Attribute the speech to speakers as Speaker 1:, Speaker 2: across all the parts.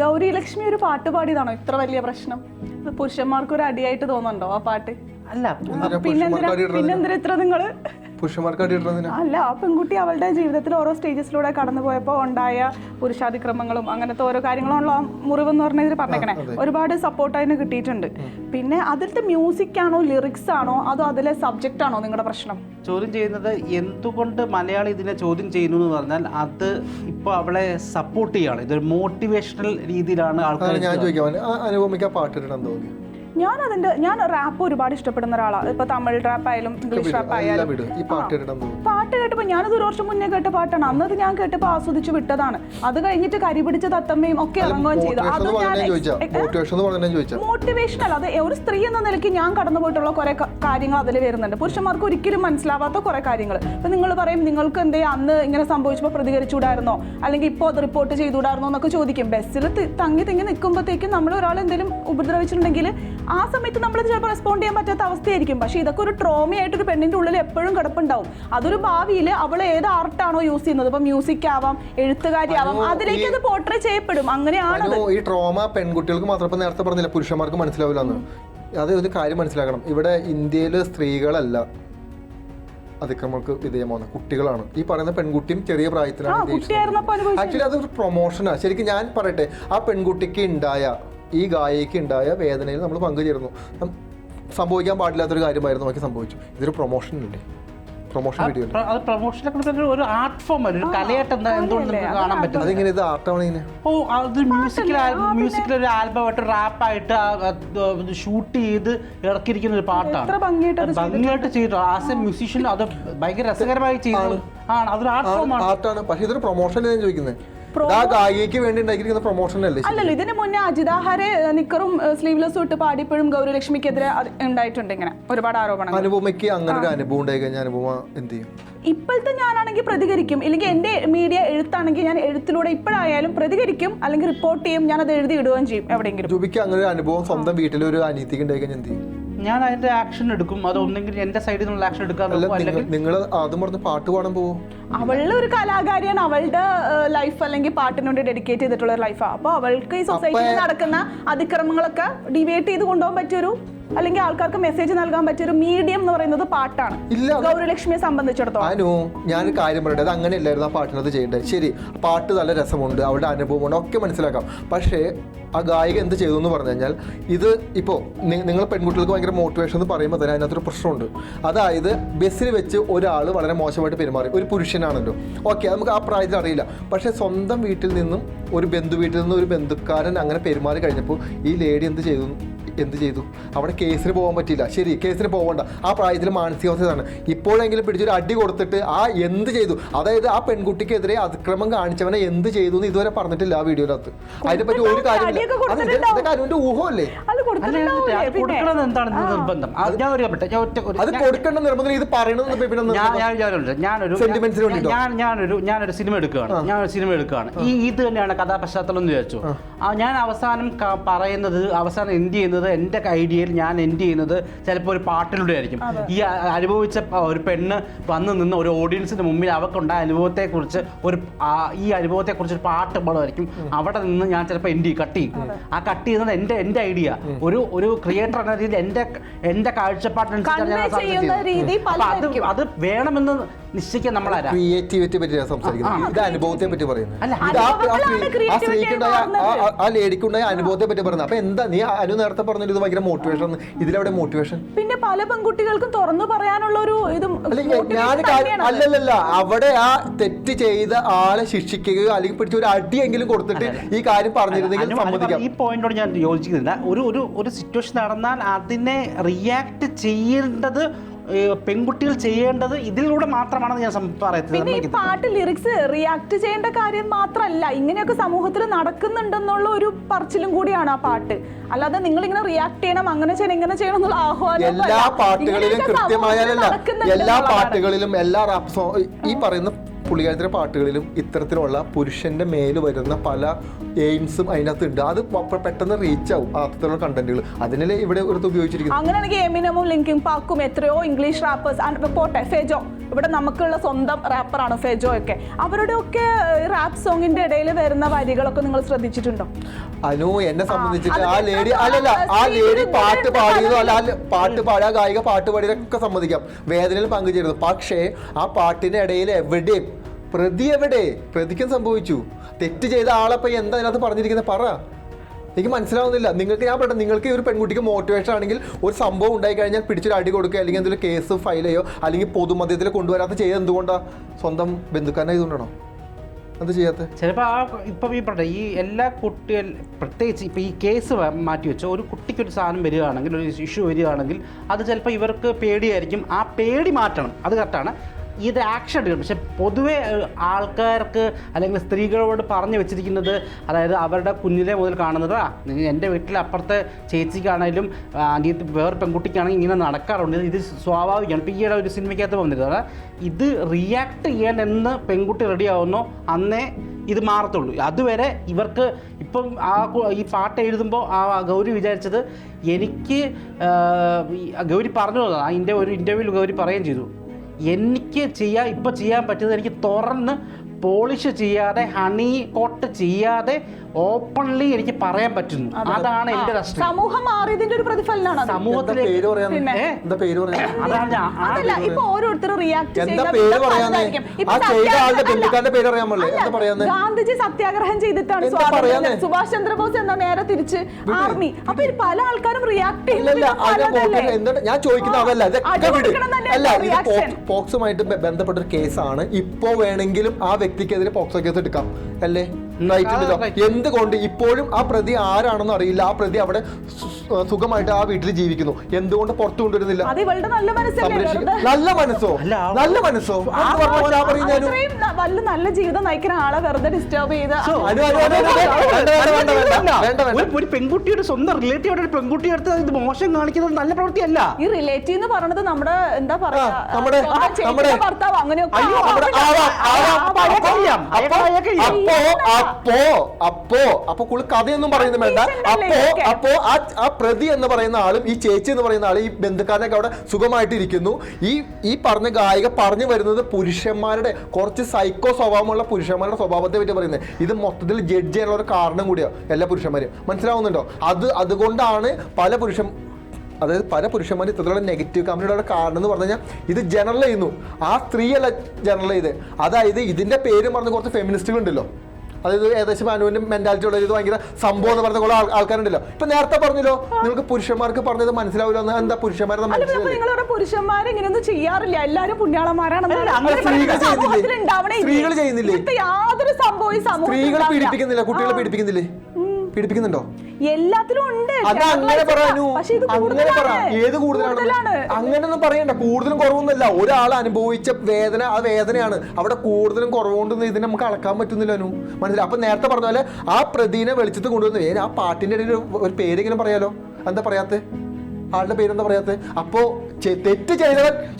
Speaker 1: ഗൗരി ലക്ഷ്മി ഒരു പാട്ട് പാടിയതാണോ? ഇത്ര വലിയ പ്രശ്നം. പുരുഷന്മാർക്ക് ഒരു അടിയായിട്ട് തോന്നുന്നുണ്ടോ ആ പാട്ട്?
Speaker 2: അല്ല
Speaker 1: പിന്നെന്തിനാ ഇത്ര
Speaker 3: നിങ്ങൾ?
Speaker 1: അല്ല ആ പെൺകുട്ടി അവളുടെ ജീവിതത്തിൽ ഓരോ സ്റ്റേജസിലൂടെ കടന്നു പോയപ്പോൾ ഉണ്ടായ പുരുഷാതിക്രമങ്ങളും അങ്ങനത്തെ ഓരോ കാര്യങ്ങളുള്ള ആ മുറിവ് എന്ന് പറഞ്ഞതിൽ പറഞ്ഞേക്കണേ ഒരുപാട് സപ്പോർട്ട് അതിന് കിട്ടിയിട്ടുണ്ട്. പിന്നെ അതിലത്തെ മ്യൂസിക് ആണോ ലിറിക്സ് ആണോ അതോ അതിലെ സബ്ജക്റ്റ് ആണോ നിങ്ങളുടെ പ്രശ്നം?
Speaker 2: ചോദ്യം ചെയ്യുന്നത് എന്തുകൊണ്ട് മലയാളി ഇതിനെ ചോദ്യം ചെയ്യുന്നു എന്ന് പറഞ്ഞാൽ അത് ഇപ്പോൾ അവളെ സപ്പോർട്ട് ചെയ്യാണ്. ഇതൊരു മോട്ടിവേഷണൽ രീതിയിലാണ് ആൾക്കാർ
Speaker 3: ഞാൻ ചോദിക്കാം. ആ പാട്ടിടണം തോന്നി
Speaker 1: ഞാൻ അതിന്റെ ഞാൻ റാപ്പ് ഒരുപാട് ഇഷ്ടപ്പെടുന്ന ഒരാളാണ് ഇപ്പൊ തമിഴ് റാപ്പ് ആയാലും ഇംഗ്ലീഷ് റാപ്പ് ആയാലും
Speaker 3: പാട്ട്
Speaker 1: കേട്ടപ്പോ കേട്ടപ്പോൾ ഞാനത് ഒരു വർഷം മുന്നേ കേട്ട പാട്ടാണ്. അന്നത് ഞാൻ കേട്ടപ്പോൾ ആസ്വദിച്ച് വിട്ടതാണ്. അത് കഴിഞ്ഞിട്ട് കരി പിടിച്ച തത്തമ്മയും ഒക്കെ ഇറങ്ങുകയും ചെയ്തു. അത് ഞാൻ
Speaker 3: മോട്ടിവേഷൻ ചോദിച്ചാ
Speaker 1: അത് ഒരു സ്ത്രീ എന്ന നിലയ്ക്ക് ഞാൻ കടന്നുപോയിട്ടുള്ള കുറെ കാര്യങ്ങൾ അതിൽ വരുന്നുണ്ട്. പുരുഷന്മാർക്ക് ഒരിക്കലും മനസ്സിലാവാത്ത കുറെ കാര്യങ്ങൾ. ഇപ്പൊ നിങ്ങൾ പറയും നിങ്ങൾക്ക് എന്തേ അന്ന് ഇങ്ങനെ സംഭവിച്ചപ്പോൾ പ്രതികരിച്ചുകൂടായിരുന്നോ? അല്ലെങ്കിൽ ഇപ്പോൾ അത് റിപ്പോർട്ട് ചെയ്തുകൂടായിരുന്നോ? എന്നൊക്കെ ചോദിക്കും. ബസ്സിൽ തങ്ങി തിങ്ങി നിൽക്കുമ്പോഴത്തേക്കും നമ്മൾ ഒരാൾ എന്തെങ്കിലും ഉപദ്രവിച്ചിട്ടുണ്ടെങ്കിൽ ആ സമയത്ത് നമ്മൾ ചിലപ്പോൾ റെസ്പോണ്ട് ചെയ്യാൻ പറ്റാത്ത അവസ്ഥയായിരിക്കും. പക്ഷേ ഇതൊക്കെ ഒരു ട്രോമയായിട്ട് ഒരു പെണ്ണിന്റെ ഉള്ളിൽ എപ്പോഴും കിടപ്പുണ്ടാവും. അതൊരു ഭാവിയിൽ അവൾ ഏത് ആർട്ടാണോ യൂസ് ചെയ്യുന്നത്? ഇപ്പം മ്യൂസിക് ആവാം എഴുത്തുകാരി ആവാം അതിലേക്ക് അത് പോർട്രേ ചെയ്യപ്പെടും. അങ്ങനെയാണ്
Speaker 3: ഈ ട്രോമ പെൺകുട്ടികൾക്ക് മാത്രം നേരത്തെ പറഞ്ഞില്ല പുരുഷന്മാർക്ക് മനസ്സിലാവില്ല എന്ന്. അത് ഒരു കാര്യം മനസ്സിലാക്കണം. ഇവിടെ ഇന്ത്യയിലെ സ്ത്രീകളല്ല അതിക്രമങ്ങൾക്ക് വിധേയമാവുന്ന. കുട്ടികളാണ്. ഈ പറയുന്ന പെൺകുട്ടിയും ചെറിയ പ്രായത്തിലാണ് ആക്ച്വലി അതൊരു പ്രൊമോഷനാണ് ശരിക്കും ഞാൻ പറയട്ടെ ആ പെൺകുട്ടിക്ക് ഉണ്ടായ ഈ ഗായയ്ക്ക് ഉണ്ടായ വേദനയിൽ നമ്മൾ പങ്കുചേരുന്നു സംഭവിക്കാൻ പാടില്ലാത്തൊരു കാര്യമായിരുന്നു നമുക്ക് സംഭവിച്ചു. ഇതൊരു പ്രൊമോഷൻ അല്ലേ പ്രൊമോഷൻ വീഡിയോ അല്ലേ
Speaker 2: അത് ഒരു ആർട്ട് ഫോം ഒരു കലയായിട്ട് എന്താ എന്തുകൊണ്ട് നമുക്ക് കാണാൻ പറ്റുന്നത്?
Speaker 3: അതിങ്ങനെ ഇത് ആർട്ടാണ് ഇതിന്
Speaker 2: ഓ അത് മ്യൂസിക്കൽ മ്യൂസിക്കൽ ഒരു ആൽബമായിട്ട് റാപ്പായിട്ട് ഷൂട്ട് ചെയ്ത് ഇറക്കിയിരിക്കുന്ന ഒരു പാട്ടാണ്.
Speaker 1: ഭംഗിയായിട്ട് അത്
Speaker 2: അത് ഭംഗിയായിട്ട് ചെയ്തു ആസ് എ മ്യൂസീഷ്യൻ അത് ഭയങ്കര രസകരമായി ചെയ്തു. ആണ്. അതൊരു ആർട്ട് ഫോമാണ്
Speaker 3: ആർട്ടാണ് പക്ഷേ ഇതൊരു പ്രൊമോഷൻ ഞാൻ ചോദിക്കുന്നത് ഗായികയ്ക്ക് വേണ്ടി ഉണ്ടാക്കിയിരിക്കുന്ന പ്രൊമോഷൻ അല്ലേ
Speaker 1: അല്ലല്ലോ ഇതിന് മുന്നേ അജിതാഹാരെ നിക്കറും സ്ലീവ്ലെസ്സും ഇട്ട് പാടിയപ്പോഴും ഗൗരി ലക്ഷ്മിക്കെതിരെ ഉണ്ടായിട്ടുണ്ട് ഇങ്ങനെ. ഒരുപാട് ആരോപണങ്ങൾ.
Speaker 3: അനുപമയ്ക്ക് അങ്ങനെ ഒരു അനുഭവം ഉണ്ടായി കഴിഞ്ഞാൽ അനുപമ എന്ത് ചെയ്യും?
Speaker 1: ഇപ്പോഴത്തെ ഞാനാണെങ്കിൽ പ്രതികരിക്കും. ഇല്ലെങ്കിൽ എന്റെ മീഡിയ എഴുത്താണെങ്കിൽ ഞാൻ എഴുത്തിലൂടെ ഇപ്പോഴായാലും പ്രതികരിക്കും. അല്ലെങ്കിൽ റിപ്പോർട്ട് ചെയ്യും ഞാൻ അത് എഴുതി ഇടുകയും ചെയ്യും എവിടെയെങ്കിലും.
Speaker 3: ജൂബിക്ക് അങ്ങനെ ഒരു അനുഭവം സ്വന്തം വീട്ടിൽ ഒരു അനീതിക്ക് ഉണ്ടായി കഴിഞ്ഞാൽ എന്ത് ചെയ്യും?
Speaker 2: ഞാൻ അതിന്റെ ആക്ഷൻ എടുക്കും. അത് ഒന്നെങ്കിൽ എന്റെ സൈഡിൽ നിന്നുള്ള ആക്ഷൻ അല്ലെങ്കിൽ
Speaker 3: നിങ്ങൾ ആദ്യം പറഞ്ഞ പാട്ട് പാടാൻ പോവോ?
Speaker 1: അവളുടെ ഒരു കലാകാരിയാണ്. അവളുടെ ലൈഫ് അല്ലെങ്കിൽ പാട്ടിനോട് വേണ്ടി ഡെഡിക്കേറ്റ് ചെയ്തിട്ടുള്ള ഒരു ലൈഫാണ് അപ്പോൾ അവൾക്ക് ഈ സൊസൈറ്റിയിൽ നടക്കുന്ന അതിക്രമങ്ങളൊക്കെ ഡിവേറ്റ് ചെയ്ത് കൊണ്ടുപോകാൻ പറ്റിയൊരു അല്ലെങ്കിൽ ആൾക്കാർക്ക് മെസ്സേജ് നൽകാൻ പറ്റിയ ഒരു മീഡിയം എന്ന് പറയുന്നത് പാട്ടാണ്.
Speaker 3: ഇല്ല.
Speaker 1: ഗൗരിലക്ഷ്മിയെ സംബന്ധിച്ചിടത്തോളം.
Speaker 3: അനു ഞാൻ കാര്യം പറയട്ടെ? അത് അങ്ങനെയല്ലായിരുന്നു ആ പാട്ടിനത് ചെയ്യേണ്ടത്. ശരി പാട്ട് നല്ല രസമുണ്ട് അവരുടെ അനുഭവമുണ്ട് ഒക്കെ മനസ്സിലാക്കാം. പക്ഷേ ആ ഗായിക എന്ത് ചെയ്തു എന്ന് പറഞ്ഞു കഴിഞ്ഞാൽ ഇത് ഇപ്പോൾ നിങ്ങൾ പെൺകുട്ടികൾക്ക് ഭയങ്കര മോട്ടിവേഷൻ എന്ന് പറയുമ്പോൾ തന്നെ അതിനകത്തൊരു പ്രശ്നമുണ്ട്. അതായത് ബസ്സിൽ വെച്ച് ഒരാൾ വളരെ മോശമായിട്ട് പെരുമാറി. ഒരു പുരുഷനാണല്ലോ. ഓക്കെ നമുക്ക് ആ പ്രായത്തിൽ അറിയില്ല. പക്ഷേ സ്വന്തം വീട്ടിൽ നിന്നും ഒരു ബന്ധു വീട്ടിൽ നിന്നും ഒരു ബന്ധുക്കാരൻ അങ്ങനെ പെരുമാറി കഴിഞ്ഞപ്പോൾ ഈ ലേഡി എന്ത് ചെയ്തു? എന്ത് ചെയ്തു? അവിടെ കേസിന് പോകാൻ പറ്റില്ല ശരി കേസിന് പോകണ്ട. ആ പ്രായത്തിൽ മാനസികാവസ്ഥയാണ്. ഇപ്പോഴെങ്കിലും പിടിച്ചൊരു അടി കൊടുത്തിട്ട് ആ എന്ത് ചെയ്തു? അതായത് ആ പെൺകുട്ടിക്കെതിരെ അതിക്രമം കാണിച്ചവനെ എന്ത് ചെയ്തു എന്ന് ഇതുവരെ പറഞ്ഞിട്ടില്ല ആ വീഡിയോയിനകത്ത് അതിനെപ്പറ്റി ഒരു കാര്യമില്ല. ഊഹമല്ലേ?
Speaker 1: അത്
Speaker 3: കൊടുക്കേണ്ട നിർബന്ധം ഇത് പറയണത് പിന്നെ
Speaker 2: ഞാൻ ഞാൻ ഞാനൊരു ഞാനൊരു സിനിമ എടുക്കുകയാണ്. ഞാനൊരു സിനിമ എടുക്കുകയാണ്. ഈ ഇത് തന്നെയാണ് കഥാപശ്ചാത്തലം എന്ന് വിചാരിച്ചു. ഞാൻ അവസാനം പറയുന്നത് അവസാനം എന്ത് ചെയ്യുന്നത് എന്റെ ഐഡിയയിൽ ഞാൻ എൻഡ് ചെയ്യുന്നത് ചിലപ്പോൾ ഒരു പാട്ടിലൂടെ ആയിരിക്കും. ഈ അനുഭവിച്ച ഒരു പെണ്ണ് വന്ന് നിന്ന് ഒരു ഓഡിയൻസിന് മുമ്പിൽ അവക്കുണ്ടായ അനുഭവത്തെക്കുറിച്ച് ഒരു ഈ അനുഭവത്തെക്കുറിച്ച് ഒരു പാട്ട് പാടുമായിരിക്കും. അവിടെ നിന്ന് ഞാൻ ചിലപ്പോൾ എൻഡ് ചെയ്യും കട്ട് ചെയ്യും. ആ കട്ട് ചെയ്യുന്നത് എന്റെ എന്റെ ഐഡിയ ഒരു ഒരു ക്രിയേറ്റർ എന്ന രീതിയിൽ എന്റെ എന്റെ കാഴ്ചപ്പാടിനനുസരിച്ച് ഞാൻ. അത് വേണമെന്ന് നിശ്ചയിക്കാൻ നമ്മൾ
Speaker 3: ക്രിയേറ്റിവിറ്റി പറ്റി സംസാരിക്കുന്നത്. ഇത് അനുഭവത്തെ പറ്റി പറയുന്നത്. ആ- സ്ത്രീക്കുണ്ടായ ആ- ലേഡിക്കുണ്ടായ അനുഭവത്തെ പറ്റി പറയുന്നത്. അപ്പൊ എന്താ നീ അനു നേരത്തെ പറഞ്ഞത്? ഇത് ഭയങ്കര മോട്ടിവേഷൻ ഇതിലെവിടെ മോട്ടിവേഷൻ
Speaker 1: പിന്നെ പല പെൺകുട്ടികൾക്കും തുറന്നു പറയാനുള്ള ഒരു ഇതും
Speaker 3: ഞാൻ അല്ലല്ലല്ല. അവിടെ ആ തെറ്റ് ചെയ്ത ആളെ ശിക്ഷിക്കുകയോ അല്ലെങ്കിൽ പിടിച്ച ഒരു അടിയെങ്കിലും കൊടുത്തിട്ട് ഈ കാര്യം പറഞ്ഞിരുന്നെങ്കിൽ സമ്മതിക്കാം.
Speaker 2: ഈ പോയിന്റോട് ഞാൻ യോജിക്കുന്നില്ല. ഒരു ഒരു ഒരു സിറ്റുവേഷൻ നടന്നാൽ അതിനെ റിയാക്ട് ചെയ്യേണ്ടത് പെൺകുട്ടികൾ ചെയ്യേണ്ടത് ഇതിലൂടെ മാത്രമാണെന്ന് ഞാൻ
Speaker 1: പിന്നെ ഈ. പാട്ട് ലിറിക്സ് റിയാക്ട് ചെയ്യേണ്ട കാര്യം മാത്രമല്ല ഇങ്ങനെയൊക്കെ സമൂഹത്തിൽ നടക്കുന്നുണ്ടെന്നുള്ള ഒരു പറച്ചിലും കൂടിയാണ് ആ പാട്ട്. അല്ലാതെ നിങ്ങൾ ഇങ്ങനെ റിയാക്ട് ചെയ്യണം അങ്ങനെ ചെയ്യണം ഇങ്ങനെ ചെയ്യണം എന്നുള്ള ആഹ്വാനം
Speaker 3: എല്ലാ പാട്ടുകളിലും കൃത്യമായാലല്ല. എല്ലാ പാട്ടുകളിലും എല്ലാ റാപ്പ് ഈ പറയുന്ന പുള്ളിക്കാരത്തിന്റെ പാട്ടുകളിലും ഇത്തരത്തിലുള്ള പുരുഷന്റെ മേൽ വരുന്ന പല എയിംസും അതിനകത്ത് ഉണ്ട് അത് പെട്ടെന്ന് റീച്ച് ആവും. അത്തരത്തിലുള്ള കണ്ടന്റുകൾ അതിനെ ഇവിടെ ഒരു ഉപയോഗിച്ചിരിക്കുന്നത്?
Speaker 1: അങ്ങനെയാണെങ്കിൽ എമിനമും ലിങ്കിങ് പാക്കും എത്രയോ ഇംഗ്ലീഷ് റാപ്പേഴ്സ് പോട്ടെ ഫെജോ. ഇവിടെ നമുക്കുള്ള സ്വന്തം റാപ്പറാണ് ഫെജോ ഒക്കെ. അവരുടെ ഒക്കെ റാപ്പ് സോങ്ങിന്റെ ഇടയിൽ വരുന്ന വരികളൊക്കെ നിങ്ങൾ ശ്രദ്ധിച്ചിട്ടുണ്ടോ?
Speaker 3: അനു എന്നെ സംബന്ധിച്ചിട്ട്
Speaker 1: ആ,
Speaker 3: ലേഡി അല്ലല്ല ആ ലേഡി പാട്ട് പാടിയതോ അല്ല പാട്ട് പാടുക ഗായിക പാട്ട് പാടിയതൊക്കെ സമ്മതിക്കാം വേദനയിൽ പങ്കുചേരുന്നു. പക്ഷേ ആ പാട്ടിന്റെ ഇടയിൽ എവിടെയും പ്രതി എവിടെ? പ്രതിക്കും സംഭവിച്ചു. തെറ്റ് ചെയ്ത ആളെ പോയി എന്താ അതിനകത്ത് പറഞ്ഞിരിക്കുന്നത് പറ. എനിക്ക് മനസ്സിലാവുന്നില്ല. നിങ്ങൾക്ക് ഞാൻ പറഞ്ഞു നിങ്ങൾക്ക് ഈ ഒരു പെൺകുട്ടിക്ക് മോട്ടിവേഷൻ ആണെങ്കിൽ ഒരു സംഭവം ഉണ്ടായി കഴിഞ്ഞാൽ പിടിച്ചൊരു അടി കൊടുക്കുക അല്ലെങ്കിൽ എന്തെങ്കിലും കേസ് ഫയൽ ചെയ്യോ അല്ലെങ്കിൽ പൊതുമധ്യത്തിൽ കൊണ്ടുവരാത്ത ചെയ്ത് എന്തുകൊണ്ടാണ് സ്വന്തം ബന്ധുക്കാരനായതുകൊണ്ടാണോ എന്ത് ചെയ്യാത്ത?
Speaker 2: ചിലപ്പോൾ ആ ഇപ്പം ഈ പറഞ്ഞ ഈ എല്ലാ കുട്ടികൾ പ്രത്യേകിച്ച് ഇപ്പം ഈ കേസ് മാറ്റി വെച്ചോ ഒരു കുട്ടിക്ക് ഒരു സാധനം വരികയാണെങ്കിൽ ഒരു ഇഷ്യൂ വരികയാണെങ്കിൽ അത് ചിലപ്പോൾ ഇവർക്ക് പേടിയായിരിക്കും. ആ പേടി മാറ്റണം. അത് കറക്റ്റാണ് ഇത് ആക്ഷൻ എടുക്കണം. പക്ഷെ പൊതുവെ ആൾക്കാർക്ക് അല്ലെങ്കിൽ സ്ത്രീകളോട് പറഞ്ഞു വെച്ചിരിക്കുന്നത് അതായത് അവരുടെ കുഞ്ഞിലെ മുതൽ കാണുന്നതാ നിങ്ങൾ എന്റെ വീട്ടിൽ അപ്പുറത്തെ ചേച്ചിക്കാണെങ്കിലും അനിയത്ത് വേറെ പെൺകുട്ടിക്കാണെങ്കിൽ ഇങ്ങനെ നടക്കാറുണ്ട്. ഇത് സ്വാഭാവികമാണ്. ഇപ്പം ഈയിടെ ഒരു സിനിമയ്ക്കകത്ത് വന്നിരുന്നത് ഇത് റിയാക്ട് ചെയ്യാൻ എന്ന് പെൺകുട്ടി റെഡിയാവുന്നോ അന്നേ ഇത് മാറത്തുള്ളൂ. അതുവരെ ഇവർക്ക് ഇപ്പം ആ ഈ പാട്ട് എഴുതുമ്പോൾ ആ ഗൗരി വിചാരിച്ചത് എനിക്ക് ഗൗരി പറഞ്ഞു തന്നതാണ്. ഇന്റെ ഒരു ഇന്റർവ്യൂവിൽ ഗൗരി പറയുകയും ചെയ്തു. എനിക്ക് ചെയ്യാൻ ഇപ്പം ചെയ്യാൻ പറ്റുന്നത് എനിക്ക് തുറന്ന് പോളിഷ് ചെയ്യാതെ ഹണി കോട്ട് ചെയ്യാതെ ഓപ്പൺലി എനിക്ക് പറയാൻ പറ്റുന്നു. അതാണ് എന്റെ രാഷ്ട്രീയം.
Speaker 1: സമൂഹം മാറിയതിന്റെ ഒരു
Speaker 3: പ്രതിഫലനമാണ്.
Speaker 2: സമൂഹത്തിലേക്ക്
Speaker 3: പേര് പറയാൻ എന്താ പേര് പറയാൻ
Speaker 2: അതാണ് ഞാൻ ആ
Speaker 1: ഓരോരുത്തരും റിയാക്ട്
Speaker 3: എന്താ പേര് പറയാന്നേ ആ ചെയ്ത ആളുടെ പേര് അറിയാൻ പാടില്ലേ എന്താ പറയാന്നേ
Speaker 1: ഗാന്ധിജി സത്യാഗ്രഹം ചെയ്തിട്ടാണ് സ്വാതന്ത്ര്യം സുഭാഷ് ചന്ദ്രബോസ് എന്ന നേരെ തിരിച്ച് ആർമി. അപ്പൊ പല ആൾക്കാരും റിയാക്ട്
Speaker 3: ചെയ്യുന്നില്ല ഞാൻ ചോദിക്കുന്ന അതല്ല അല്ല ഇത്. പോക്സുമായിട്ട് ബന്ധപ്പെട്ട ഒരു കേസാണ്. ഇപ്പോ വേണമെങ്കിലും ആ വ്യക്തിക്കെതിരെ പോക്സോ കേസ് എടുക്കാം. അല്ലേ?
Speaker 2: Right.
Speaker 3: എന്തുകൊണ്ട് ഇപ്പോഴും ആ പ്രതി ആരാണെന്ന് അറിയില്ല. ആ പ്രതി അവിടെ സുഖമായിട്ട് ആ വീട്ടിൽ ജീവിക്കുന്നു. എന്തുകൊണ്ട് പുറത്തു കൊണ്ടുവരുന്നില്ല?
Speaker 1: നല്ല
Speaker 3: മനസ്സോ? നല്ല മനസ്സോ? എന്ന് പറഞ്ഞ പോലെ ആ പറയുന്നതിനും
Speaker 1: വല്ല നല്ല ജീവിതം നയിക്കുന്ന ആളെ വെറുതെ ഡിസ്റ്റർബ് ചെയ്ത്.
Speaker 2: ഒരു- പെൺകുട്ടിയുടെ സ്വന്തം റിലേറ്റീവ് പെൺകുട്ടിയുടെ പെൺകുട്ടി എടുത്ത് ഇത് മോശം കാണിക്കുന്നത് നല്ല പ്രവൃത്തിയല്ല
Speaker 1: ഈ റിലേറ്റീവ് എന്ന് പറയുന്നത് നമ്മുടെ എന്താ പറയാ
Speaker 3: നമ്മുടെ-
Speaker 1: ഭർത്താവ് അങ്ങനെയൊക്കെ.
Speaker 2: അപ്പൊ.
Speaker 3: അപ്പൊ. അപ്പോ കുളി കഥയൊന്നും പറയുന്നത് വേണ്ട അപ്പോ അപ്പോ ആ ആ പ്രതി എന്ന് പറയുന്ന ആളും ഈ ചേച്ചി എന്ന് പറയുന്ന ആളും ഈ ബന്ധുക്കാരനൊക്കെ അവിടെ സുഖമായിട്ടിരിക്കുന്നു ഈ ഈ പറഞ്ഞ ഗായിക പറഞ്ഞു വരുന്നത് പുരുഷന്മാരുടെ കുറച്ച് സൈക്കോ സ്വഭാവമുള്ള പുരുഷന്മാരുടെ സ്വഭാവത്തെ പറ്റി പറയുന്നത്. ഇത് മൊത്തത്തിൽ ജഡ്ജ് ചെയ്യാനുള്ള ഒരു കാരണം കൂടിയാ എല്ലാ പുരുഷന്മാരും. മനസ്സിലാവുന്നുണ്ടോ? അത് അതുകൊണ്ടാണ് പല പുരുഷൻ അതായത് പല പുരുഷന്മാരും ഇത്തരത്തിലുള്ള നെഗറ്റീവ് കമ്പനിയുടെ കാരണം എന്ന് പറഞ്ഞു കഴിഞ്ഞാൽ ഇത് ജനറൽ ചെയ്യുന്നു. ആ സ്ത്രീയല്ല ജനറൽ ചെയ്ത് അതായത് ഇതിന്റെ പേര് പറഞ്ഞ കുറച്ച് ഫെമിനിസ്റ്റുകൾ ഉണ്ടല്ലോ. അതായത് ഏകദേശം അനുവിന്റെ മെന്റാലിറ്റി ഉള്ള ഇത് ഭയങ്കര സംഭവം എന്ന് പറഞ്ഞ കുറെ ആൾ- ആൾക്കാരുണ്ടല്ലോ ഇപ്പൊ നേരത്തെ പറഞ്ഞല്ലോ നിങ്ങൾക്ക് പുരുഷന്മാർക്ക് പറഞ്ഞത് മനസ്സിലാവില്ല എന്ന് എന്താ പുരുഷന്മാരെ
Speaker 1: നിങ്ങളുടെ പുരുഷന്മാർ ഇങ്ങനെയൊന്നും ചെയ്യാറില്ല എല്ലാരും അവരുടെ
Speaker 3: സ്ത്രീകൾ ചെയ്യുന്നില്ലേ? സ്ത്രീകൾ
Speaker 1: യാതൊരു സംഭവം ഉണ്ടാവില്ല.
Speaker 3: പീഡിപ്പിക്കുന്നില്ല കുട്ടികളെ. പീഡിപ്പിക്കുന്നില്ലേ പീഡിപ്പിക്കുന്നുണ്ടോ?
Speaker 1: എല്ലാത്തിലും ഉണ്ട്.
Speaker 3: അത് അങ്ങനെ അങ്ങനെ പറ.
Speaker 1: കൂടുതലാണ്.
Speaker 3: ഏത് കൂടുതലാണ്?
Speaker 1: കൂടുതലാണ്.
Speaker 3: അങ്ങനെയൊന്നും പറയണ്ട. കൂടുതലും കുറവൊന്നുമല്ല. ഒരാൾ അനുഭവിച്ച വേദന ആ വേദനയാണ്. അവിടെ കൂടുതലും കുറവുകൊണ്ടൊന്നും ഇതിനെ നമുക്ക് അളക്കാൻ പറ്റുന്നില്ല അനു. മനസ്സിലായി? അപ്പൊ നേരത്തെ പറഞ്ഞ പോലെ ആ പ്രതിനെ വെളിച്ചത്ത് കൊണ്ടുവന്നു ആ പാട്ടിന്റെ ഇടയിൽ ഒരു- പേരെങ്കിലും പറയാലോ? എന്താ പറയാത്തെ? ആളുടെ പേരെന്താ പറയാത്തെ? അപ്പോ തെറ്റ് ചെയ്തവൻ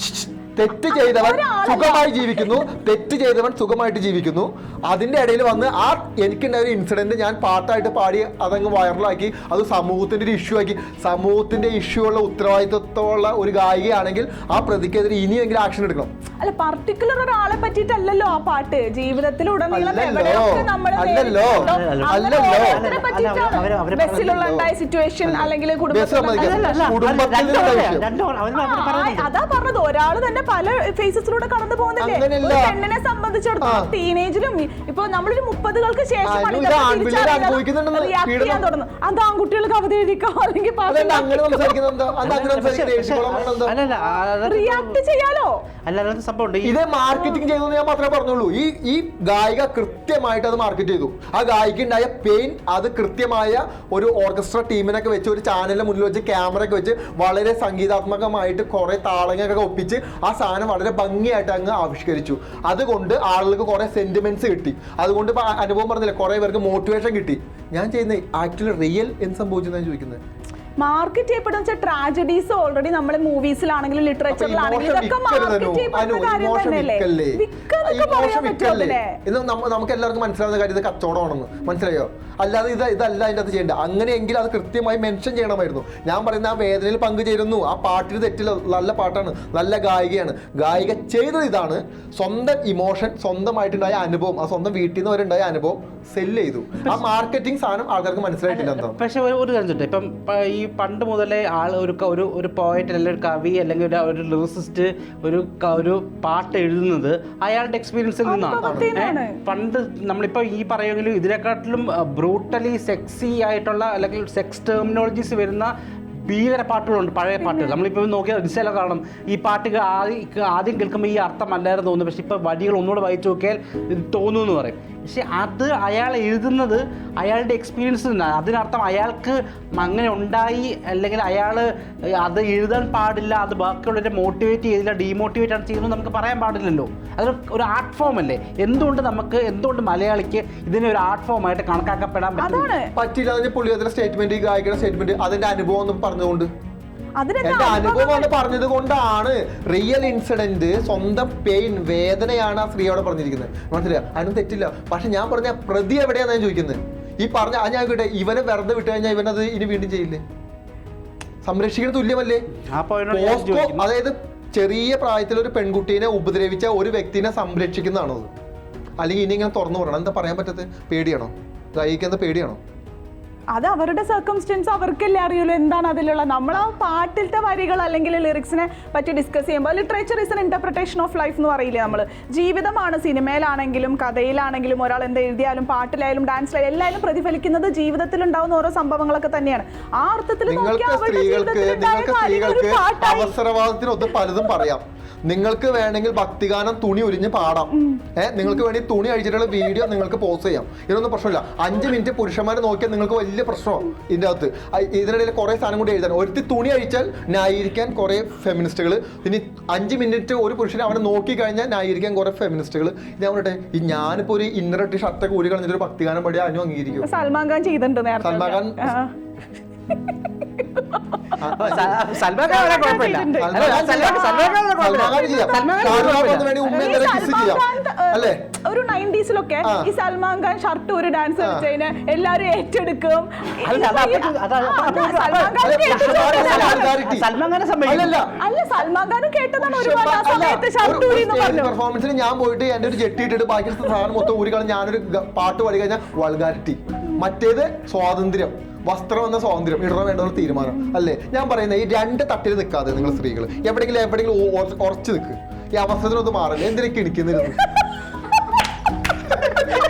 Speaker 3: തെറ്റ് ചെയ്തവൻ സുഖമായി ജീവിക്കുന്നു. തെറ്റ് ചെയ്തവൻ സുഖമായിട്ട് ജീവിക്കുന്നു. അതിന്റെ ഇടയിൽ വന്ന് ആ എനിക്കുണ്ടായ ഒരു ഇൻസിഡന്റ് ഞാൻ പാട്ടായിട്ട് പാടി അതങ്ങ് വൈറലാക്കി അത് സമൂഹത്തിന്റെ ഒരു ഇഷ്യൂ ആക്കി. സമൂഹത്തിന്റെ ഇഷ്യൂ ഉള്ള ഉത്തരവാദിത്വമുള്ള ഒരു ഗായികയാണെങ്കിൽ ആ പ്രതിക്കെതിരെ ഇനിയെങ്കിലും ആക്ഷൻ എടുക്കണം.
Speaker 1: അല്ല പർട്ടിക്കുലർ ഒരാളെ പറ്റിയിട്ടല്ലല്ലോ ആ പാട്ട്. ജീവിതത്തിലുടനീളം
Speaker 3: അല്ലല്ലോ.
Speaker 1: സിറ്റുവേഷൻ അല്ലെങ്കിൽ.
Speaker 3: കുടുംബത്തിൽ.
Speaker 1: അതാ പറഞ്ഞത്. ഒരാൾ തന്നെ പല ഫേസസിലൂടെ കടന്നു പോകുന്നില്ലേ. ഒരു പെണ്ണിനെ സംബന്ധിച്ചിടത്തോളം. ടീനേജിലും ഇപ്പൊ നമ്മളൊരു മുപ്പതുകൾക്ക് ശേഷം ചെയ്യാൻ അത് ആൺകുട്ടികൾക്ക് അവധി എഴുതിക്കോ അല്ലെങ്കിൽ
Speaker 3: അങ്ങനെ അങ്ങനെ
Speaker 1: റിയാക്ട് ചെയ്യാലോ?
Speaker 2: അല്ല അല്ലാത്ത സംഭവം
Speaker 3: ഇത് മാർക്കറ്റിംഗ് ചെയ്തു ഞാൻ മാത്രമേ പറഞ്ഞുള്ളൂ. ഈ ഈ ഗായിക കൃത്യമായിട്ട് അത് മാർക്കറ്റ് ചെയ്തു. ആ ഗായിക ഉണ്ടായ പെയിൻ അത് കൃത്യമായ ഒരു ഓർക്കസ്ട്ര ടീമിനൊക്കെ വെച്ച് ഒരു ചാനലിന് മുന്നിൽ വെച്ച് ക്യാമറ ഒക്കെ വെച്ച് വളരെ സംഗീതാത്മകമായിട്ട് കുറെ താളങ്ങളൊക്കെ ഒപ്പിച്ച് ആ സാധനം വളരെ ഭംഗിയായിട്ട് അങ്ങ് ആവിഷ്കരിച്ചു. അതുകൊണ്ട് ആളുകൾക്ക് കുറെ സെന്റിമെന്റ്സ് കിട്ടി. അതുകൊണ്ട് ഇപ്പൊ അനുഭവം പറഞ്ഞില്ല കുറെ പേർക്ക് മോട്ടിവേഷൻ കിട്ടി. ഞാൻ ചെയ്യുന്ന ആക്ച്വലി റിയൽ എന്ത് സംഭവിച്ചെന്നാണ് ചോദിക്കുന്നത്?
Speaker 1: മാർക്കറ്റ് ചെയ്യപ്പെടുന്ന വെച്ചാൽ ട്രാജഡീസ് ഓൾറെഡി നമ്മൾ മൂവീസിലാണെങ്കിലും ലിറ്ററേച്ചറിലാണെങ്കിലും ഇതൊക്കെ മാർക്കറ്റ് ചെയ്യപ്പെടുന്ന കാര്യം തന്നെയല്ലേ? വിൽക്കുന്നൊക്കെ പറയാൻ പറ്റുമോ അതിനെ?
Speaker 3: ഇത് നമ്മ- നമുക്ക് എല്ലാവർക്കും മനസ്സിലാവുന്ന കാര്യം ഇത് കച്ചവടമാണെന്ന്. മനസ്സിലായോ? അല്ലാതെ ഇത് ഇതല്ല അതിന്റെ അത് ചെയ്യേണ്ട അങ്ങനെയെങ്കിൽ അത് കൃത്യമായി മെൻഷൻ ചെയ്യണമായിരുന്നു. ഞാൻ പറയുന്ന ആ വേദനയിൽ പങ്കുചേരുന്നു. ആ പാട്ടിന് തെറ്റില്ല. നല്ല പാട്ടാണ്. നല്ല ഗായികയാണ്. ഗായിക ചെയ്തത് ഇതാണ്. സ്വന്തം ഇമോഷൻ സ്വന്തമായിട്ടുണ്ടായ അനുഭവം ആ സ്വന്തം വീട്ടിൽ നിന്ന് വരെ അനുഭവം സെല്ല് ചെയ്തു. ആ മാർക്കറ്റിംഗ് സാധനം ആൾക്കാർക്ക് മനസ്സിലായിട്ടില്ല എന്താ?
Speaker 2: പക്ഷെ ഒരു ഒരു കാര്യം ചോദിച്ചോട്ടെ. ഇപ്പം പ- ഈ പണ്ട് മുതലേ ആൾ ഒരു ഒരു ഒരു പോയറ്റ് അല്ലെങ്കിൽ ഒരു കവി അല്ലെങ്കിൽ ഒരു ഒരു ലിറിസിസ്റ്റ് ഒരു ഒരു പാട്ട് എഴുതുന്നത് അയാളുടെ എക്സ്പീരിയൻസിൽ നിന്നാണ്? പണ്ട് നമ്മളിപ്പോൾ ഈ പറയുമെങ്കിലും ഇതിനെക്കാട്ടിലും ബ്രൂട്ടലി സെക്സി ആയിട്ടുള്ള അല്ലെങ്കിൽ സെക്സ് ടെർമിനോളജീസ് വരുന്ന ഭീകര പാട്ടുകളുണ്ട് പഴയ പാട്ടുകൾ. നമ്മളിപ്പോൾ നോക്കിയാൽ ദിശയിലൊക്കെ കാണണം ഈ പാട്ടുകൾ ആദ്യം ആദ്യം കേൾക്കുമ്പോൾ ഈ അർത്ഥമല്ലായിരുന്നു തോന്നുന്നു. പക്ഷെ ഇപ്പോൾ വരികൾ ഒന്നുകൂടെ വായിച്ചു നോക്കിയാൽ ഇത് തോന്നുന്നു എന്ന് പറയും. പക്ഷെ അത് അയാൾ എഴുതുന്നത് അയാളുടെ എക്സ്പീരിയൻസ് നിന്നാണ് അതിനർത്ഥം അയാൾക്ക് അങ്ങനെ ഉണ്ടായി അല്ലെങ്കിൽ അയാൾ അത് എഴുതാൻ പാടില്ല അത് ബാക്കിയുള്ളവരെ മോട്ടിവേറ്റ് ചെയ്തില്ല ഡീമോട്ടിവേറ്റ് ആണ് ചെയ്യുന്നത് നമുക്ക് പറയാൻ പാടില്ലല്ലോ. അതൊരു ഒരു ആർട്ട് ഫോം അല്ലേ? എന്തുകൊണ്ട് നമുക്ക് എന്തുകൊണ്ട് മലയാളിക്ക് ഇതിനെ ഒരു ആർട്ട് ഫോം ആയിട്ട് കണക്കാക്കപ്പെടാൻ പറ്റും
Speaker 3: പറ്റില്ല അതിന് പുള്ളി അതിന്റെ സ്റ്റേറ്റ്മെന്റ് ഈ ഗായികയുടെ സ്റ്റേറ്റ്മെന്റ് അതിന്റെ അനുഭവം എന്ന് പറഞ്ഞുകൊണ്ട്
Speaker 1: അതിനൊക്കെ
Speaker 3: എന്റെ അനുഭവം പറഞ്ഞത് കൊണ്ടാണ് റിയൽ ഇൻസിഡന്റ് സ്വന്തം പെയിൻ വേദനയാണ് ആ സ്ത്രീയോടെ പറഞ്ഞിരിക്കുന്നത്. മനസ്സിലായോ? അതിനും തെറ്റില്ല. പക്ഷെ ഞാൻ പറഞ്ഞ പ്രതി എവിടെയാണ് ഞാൻ ചോദിക്കുന്നത് ഈ പറഞ്ഞ അത് ഞാൻ കേട്ടെ ഇവനെ വെറുതെ വിട്ടു കഴിഞ്ഞാൽ ഇവനത് ഇനി വീണ്ടും ചെയ്യില്ലേ? സംരക്ഷിക്കുന്ന തുല്യമല്ലേ? പോസ്കോ അതായത് ചെറിയ പ്രായത്തിൽ ഒരു പെൺകുട്ടീനെ ഉപദ്രവിച്ച ഒരു വ്യക്തിനെ സംരക്ഷിക്കുന്നതാണോ അത്? അല്ലെങ്കിൽ ഇനി ഇങ്ങനെ തുറന്നു പറയണം. എന്താ പറയാൻ പറ്റത്ത്? പേടിയാണോ? ഗായിക്കുന്നത് പേടിയാണോ?
Speaker 1: അത് അവരുടെ സർക്കംസ്റ്റൻസ് അവർക്കല്ലേ അറിയുള്ളൂ എന്താണ് അതിലുള്ള. നമ്മൾ ആ പാട്ടിലത്തെ വരികൾ അല്ലെങ്കിൽ ലിറിക്സിനെ പറ്റി ഡിസ്കസ് ചെയ്യുമ്പോൾ literature is an interpretation of life എന്ന് പറയില്ലേ നമ്മൾ ജീവിതമാണ് സിനിമയിലാണെങ്കിലും കഥയിലാണെങ്കിലും ഒരാൾ എന്ത് എഴുതിയാലും പാട്ടിലായാലും ഡാൻസിലായാലും എല്ലാവരും പ്രതിഫലിക്കുന്നത് ജീവിതത്തിൽ ഉണ്ടാവുന്ന ഓരോ സംഭവങ്ങളൊക്കെ തന്നെയാണ്. ആ അർത്ഥത്തിൽ
Speaker 3: അവസരവാദത്തിനൊത്ത് പലതും പറയാം. നിങ്ങൾക്ക് വേണമെങ്കിൽ ഭക്തിഗാനം തുണി ഒരിഞ്ഞ് പാടാം. ഏഹ് നിങ്ങൾക്ക് വേണ്ടി തുണി അഴിച്ചിട്ടുള്ള വീഡിയോ നിങ്ങൾക്ക് പോസ്റ്റ് ചെയ്യാം. ഇതൊന്നും പ്രശ്നമില്ല. അഞ്ച് മിനിറ്റ് പുരുഷന്മാരെ നോക്കിയാൽ നിങ്ങൾക്ക് വലിയ പ്രശ്നമാണ് ഇതിന്റെ അകത്ത് ഇതിനിടയിൽ കുറേ സാധനം കൂടി എഴുതാൻ. ഒരുത്തി തുണി അഴിച്ചാൽ ന്യായീകരിക്കാൻ കുറേ ഫെമിനിസ്റ്റുകൾ ഇനി അഞ്ച് മിനിറ്റ് ഒരു പുരുഷനെ അവനെ നോക്കി കഴിഞ്ഞാൽ ന്യായീകരിക്കാൻ കുറേ ഫെമിനിസ്റ്റുകൾ ഞാൻ പറയട്ടെ ഈ ഞാനിപ്പോൾ ഒരു ഇന്നറട്ടി ഷർട്ട് ഷർട്ടൊക്കെ ഊരി കളഞ്ഞിട്ട് ഒരു ഭക്തിഗാനം പാടി അനു അംഗീകരിക്കും
Speaker 1: സൽമാൻ ഖാൻ ചെയ്തിട്ടുണ്ട്
Speaker 3: സൽമാൻ ഖാൻ
Speaker 1: ഒരു
Speaker 3: നയന്റീസിലൊക്കെ.
Speaker 1: ഈ സൽമാൻ ഖാൻ ഷർട്ട് ഒരു ഡാൻസ് കളിച്ചതിന് എല്ലാരും ഏറ്റെടുക്കും.
Speaker 2: അല്ല,
Speaker 1: സൽമാൻ
Speaker 2: ഖാനെ
Speaker 1: കേട്ടതാണ് ഒരുപാട് ആ സമയത്ത് ഷർട്ട് ഊരി
Speaker 3: പെർഫോമൻസിന് ഞാൻ പോയിട്ട് എന്റെ ഒരു ജെട്ടി ഇട്ടിട്ട് ബാക്കി സാധനം മൊത്തം ഊരി കളഞ്ഞ് ഞാനൊരു പാട്ട് പാടി കഴിഞ്ഞാൽ വൾഗാരിറ്റി. മറ്റേത് സ്വാതന്ത്ര്യം. വസ്ത്രം എന്ന സ്വാതന്ത്ര്യം ഇടണോ വേണ്ട ഒരു തീരുമാനം. അല്ലേ? ഞാൻ പറയുന്നത് ഈ രണ്ട് തട്ടിൽ നിൽക്കാതെ നിങ്ങൾ സ്ത്രീകൾ എവിടെയെങ്കിലും എവിടെയെങ്കിലും ഉറച്ചു നിൽക്കുക ഈ അവസരത്തിനൊന്ന് മാറില്ല. എന്തിനൊക്കെ ഇടിക്കുന്നിരുന്നു